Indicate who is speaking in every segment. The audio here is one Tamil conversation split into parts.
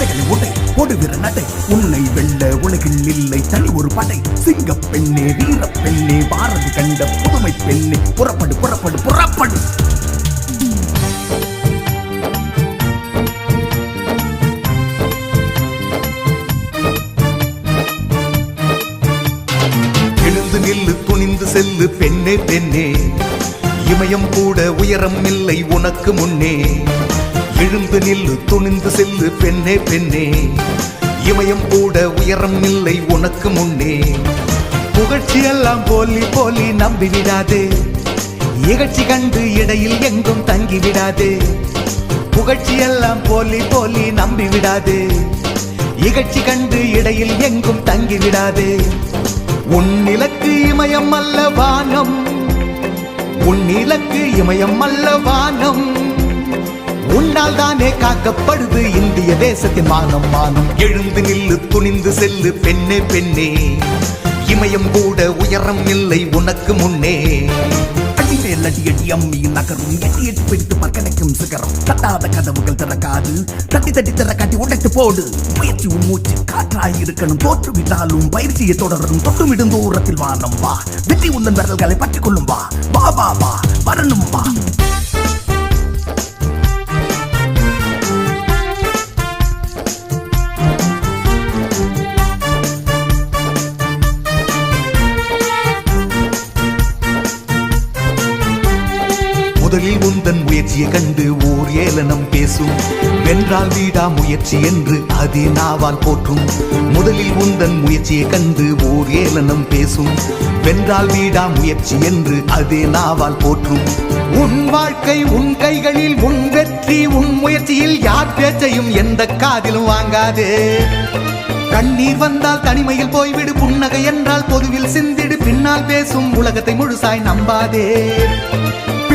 Speaker 1: தடைகளை உடை போடுகிற நடை உன்னை வெல்ல உலகில் இல்லை தனி ஒரு படை சிங்க பெண்ணே வீர பெண்ணே பாரதி கண்ட புதுமை பெண்ணே. புறப்படு புறப்படு புறப்படு.
Speaker 2: எழுந்து நில்லு துணிந்து செல்லு பெண்ணே பெண்ணே. இமயம் கூட உயரம் இல்லை உனக்கு முன்னே. எழுந்து நில்லு துணிந்து செல்லு பெண்ணே பெண்ணே. இமயம் கூட உயரம் இல்லை உனக்கு முன்னே. புகழ்ச்சி எல்லாம் போலி போலி நம்பிவிடாதே இகழ்ச்சி கண்டு இடையில் எங்கும் தங்கிவிடாதே புகழ்ச்சி எல்லாம் போலி போலி நம்பிவிடாதே இகழ்ச்சி கண்டு இடையில் எங்கும் தங்கிவிடாதே உன் இலக்கு இமயம் அல்ல வானம். உன் இலக்கு இமயம் அல்ல வானம். உன்னால் தானே காக்கப்படுது இந்திய தேசத்தின் மானம் மானம். எழுந்து நில்லு துணிந்து செல்லு பெண்ணே பெண்ணே. இமயம் கூட உயரம் இல்லை உனக்கு முன்னே.
Speaker 1: அடிமேல் அடி அடி அம்மியில் நகரும் எட்டி எட்டி பிடித்து மக்களுக்கும் சிகரம். தட்டாத கதவுகள் திறக்காது தட்டி தட்டி திறக்காட்டி உடைத்து போடு. முயற்சி மூச்சு காற்றாய் இருக்கணும் தோற்று பயிற்சியை தொடரும் தொட்டுமிடும் தூரத்தில் வானம் வா. வெற்றி உந்தன் விரல்களை பற்றிக் வா. வா வா வா. வரணும் வா.
Speaker 2: உந்தன் கண்டு ஓர் ஏளனம் பேசும். வென்றால் வீடா முயற்சி என்று அதே நாவால் போற்றும். முதலில் உந்தன் முயற்சியை கண்டு ஓர் ஏளனம் பேசும். வென்றால் வீடா முயற்சி என்று அதே நாவால் போற்றும். உன் வாழ்க்கை உன் கைகளில் உன் வெற்றி உன் முயற்சியில் யார் பேச்சையும் எந்த காதிலும் வாங்காதே. கண்ணீர் வந்தால் தனிமையில் போய்விடு புன்னகை என்றால் பொதுவில் சிந்திடு. பின்னால் பேசும் உலகத்தை முழுசாய் நம்பாதே.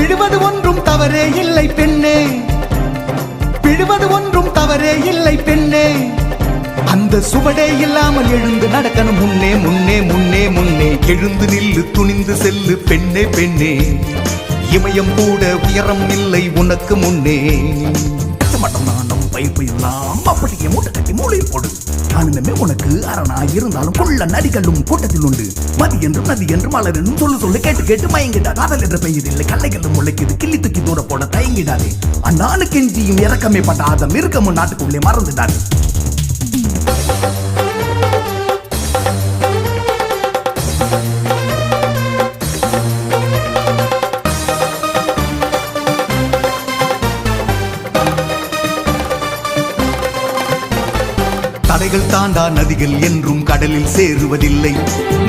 Speaker 2: பிழுவது ஒன்றும் தவறே இல்லை பெண்ணே. பிழுவது ஒன்றும் தவறே இல்லை பெண்ணே. அந்த சுவடே இல்லாமல் எழுந்து நடக்கணும். முன்னே முன்னே முன்னே முன்னே. எழுந்து நில்லு துணிந்து செல்லு பெண்ணே பெண்ணே. இமயம் கூட உயரம் இல்லை உனக்கு முன்னே.
Speaker 1: மட்டும் நானும் பைப்பு பயிரலாம் அப்படியே மூட்டை கட்டி மூளை போடு. நானுமே உனக்கு அரணா இருந்தாலும் கொள்ள நடிகளும் கூட்டத்தில் உண்டு. மதி என்றும் நதி என்றும் மலர் என்றும் சொல்லு சொல்லு கேட்டு கேட்டு மயங்கிட்டா காதல் என்ற பெயர் இல்லை கல்லைகளும் முளைக்குது. கிள்ளி தூக்கி தூர போட தயங்கிடாதே. அந்நாளுக்கு எஞ்சியும் இறக்கமே பட்டாத இருக்கமும் நாட்டுக்குள்ளே மறந்துடாது.
Speaker 2: தாண்டா நதிகள் என்றும் கடலில் சேருவதில்லை.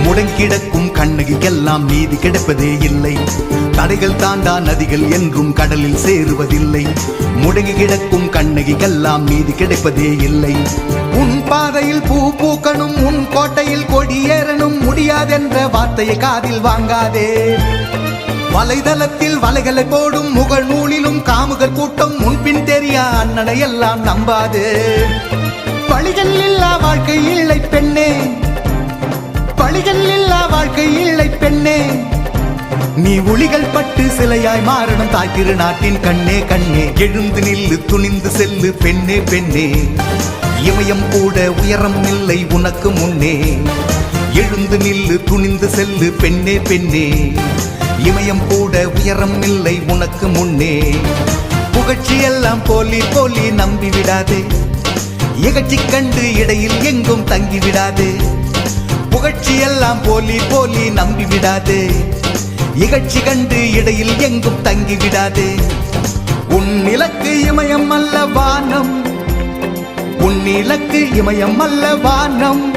Speaker 2: முடங்கிடக்கும் கண்ணகிக்கெல்லாம் நீதி கிடைப்பதே இல்லை. தடைகள் தாண்டா நதிகள் என்றும் கடலில் சேருவதில்லை. முடங்கி கிடக்கும் கண்ணகிக்கெல்லாம் நீதி கிடைப்பதே இல்லை. உன் பாதையில் பூ பூக்கணும் உன் கோட்டையில் கொடியேறணும் முடியாதென்ற வார்த்தையை காதில் வாங்காதே. வலைதளத்தில் வலைகளை போடும் முகழ் நூலிலும் காமுகர் கூட்டம் முன்பின் தெரியா அண்ணனை எல்லாம் நம்பாதே. பழிகள் இல்லா வாழ்க்கை இல்லை பெண்ணே. பழிகள் இல்லா வாழ்க்கை இல்லை பெண்ணே. நீ ஒளிகள் பட்டு சிலையாய் மாறணும் தாய் நாட்டின் கண்ணே கண்ணே. எழுந்து நில்லு துணிந்து செல்லு பெண்ணே பெண்ணே. இமயம் கூட உயரம் இல்லை உனக்கு முன்னே. எழுந்து நில்லு துணிந்து செல்லு பெண்ணே பெண்ணே. இமயம் கூட உயரம் இல்லை உனக்கு முன்னே. புகழ்ச்சி எல்லாம் போலி போலி நம்பி விடாதே. இகழ்ச்சி கண்டு இடையில் எங்கும் தங்கிவிடாது. புகழ்ச்சி எல்லாம் போலி போலி நம்பிவிடாது. இகழ்ச்சி கண்டு இடையில் எங்கும் தங்கிவிடாது. உன் இலக்கு இமயம் அல்ல வானம். உன் இலக்கு இமயம் அல்ல வானம்.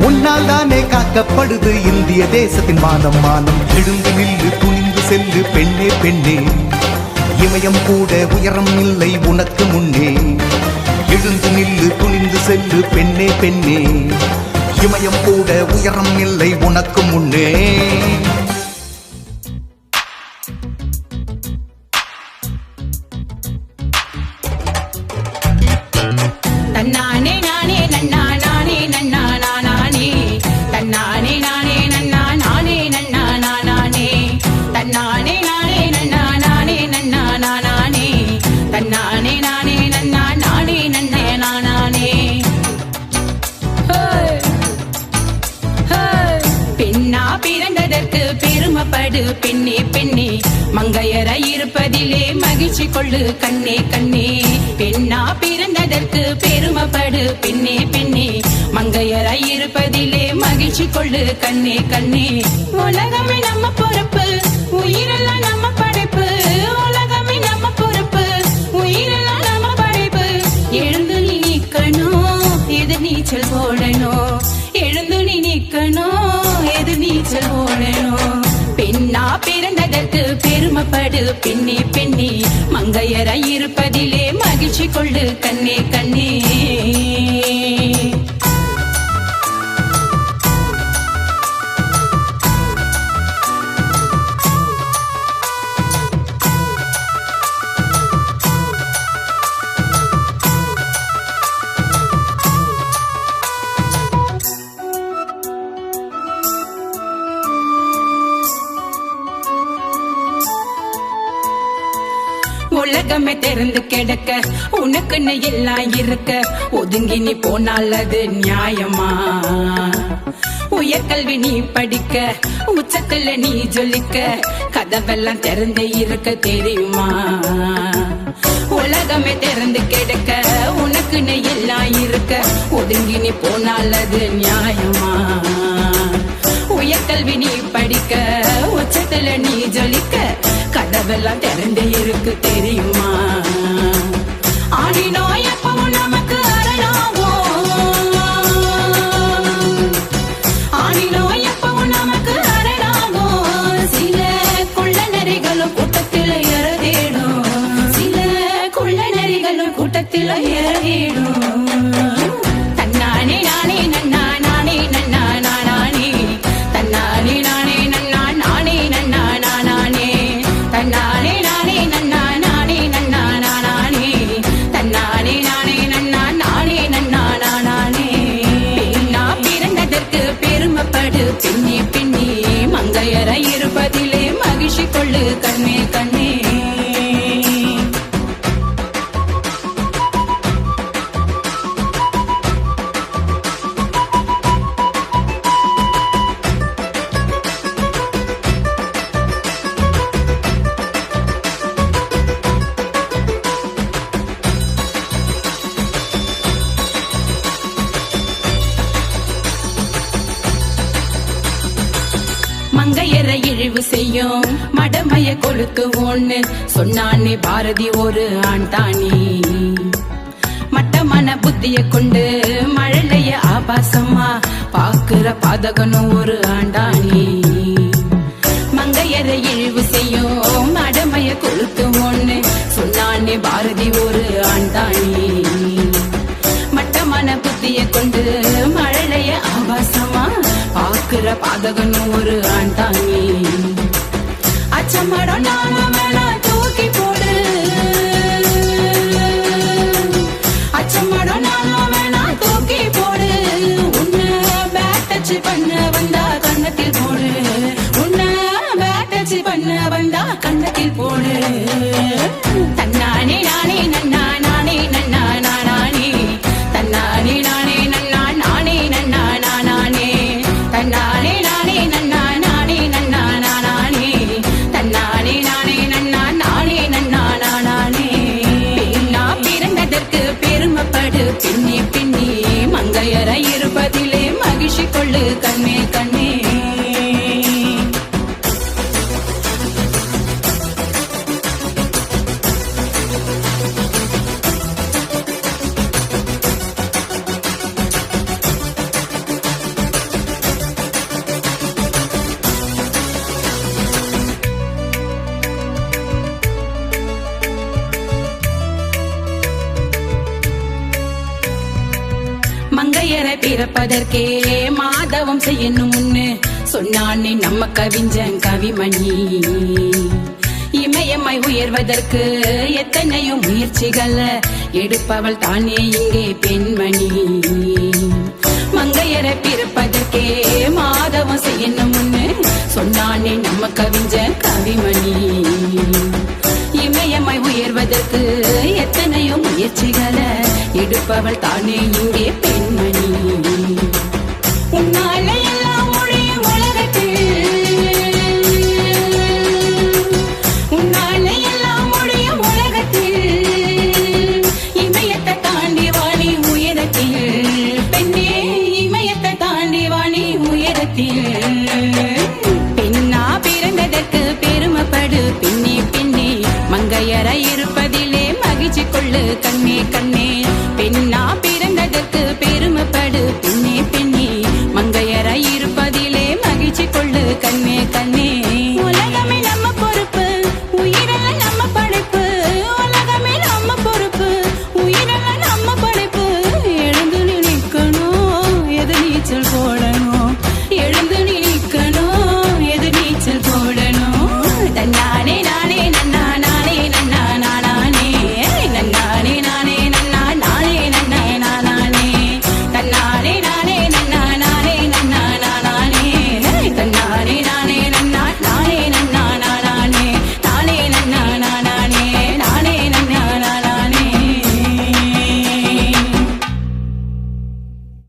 Speaker 2: உன்னால் தானே காக்கப்படுது இந்திய தேசத்தின் வானம் மானம். எழுந்து நில்லு துணிந்து செல்லு பெண்ணே பெண்ணே. இமயம் கூட உயரம் இல்லை உனக்கு முன்னே. எழுந்து நில்லு துணிந்து செல்லு பெண்ணே பெண்ணே. இமயம் கூட உயரம் இல்லை உனக்கு முன்னே.
Speaker 3: மாற்றி கொள்ளு கண்ணே கண்ணே. பெண்ணா பிறந்ததற்கு பெருமைப்படு. பெண்ணே பெண்ணே. மங்கையராய் இருப்பதிலே மகிழ்ச்சி கொள்ளு கண்ணே கண்ணே. உலகமே நம்ம பொறுப்பு உயிரெல்லாம் நம்ம படைப்பு. உலகமே நம்ம பொறுப்பு உயிரெல்லாம் நம்ம படைப்பு. எழுந்து நீ நிக்கணும் எது நீச்சல் போடணும்? எழுந்து நீ நிக்கணும் எது நீச்சல் போடணும்? படு பெண்ணே பெண்ணே மங்கையராய் இருப்பதிலே மகிழ்ச்சி கொள்ளு கண்ணே கண்ணே. திறந்து கிடக்க உனக்குன்னு எல்லாம் இருக்க. ஒதுங்கி நீ போனால் அது நியாயமா? உயர்கல்வி நீ படிக்க உச்சத்துல நீ ஜொலிக்க. கதவெல்லாம் திறந்து இருக்க தெரியுமா? உலகமே திறந்து கிடக்க உனக்குன்னு எல்லாம் இருக்க. ஒதுங்கி நீ போனால் அது நியாயமா? உயர்கல்வி நீ படிக்க உச்சத்துல நீ ஜொலிக்க. கதவெல்லாம் திறந்து இருக்கு தெரியுமா? மகிழ்ச்சி கொள்ளு மங்கையரை இழிவு செய்யும். மடமைய கொழுத்து ஒண்ணு. சொன்னானே பாரதி ஒரு ஆண்டானி மட்டமான புத்திய கொண்டு மழலைய ஆபாசமா பாக்குற பாதகனும் ஒரு ஆண்டாணி மங்கையரை இழிவு செய்யும் மடமைய கொழுத்து ஒண்ணு. சொன்னானே பாரதி ஒரு ஆண்டாணி மட்டமான புத்திய கொண்டு மழலைய ஆபாசமா பாக்குற பாதகனும் ஒரு மங்கையரை பிறப்பதற்கே மாதவம் செய்யணும் சொன்னானே நம்ம கவிஞன் கவிமணி. இமயமாய் உயர்வதற்கு எத்தனையோ முயற்சிகளை எடுப்பவள் தானே இங்கே பெண்மணி. மங்கையரை பிறப்பதற்கே மாதவம் செய்யணும் சொன்னானே நம்ம கவிஞன் கவிமணி. இமயமாய் உயர்வதற்கு எத்தனையோ முயற்சிகளை எடுப்பவள் தானே இங்கே பெண்மணி.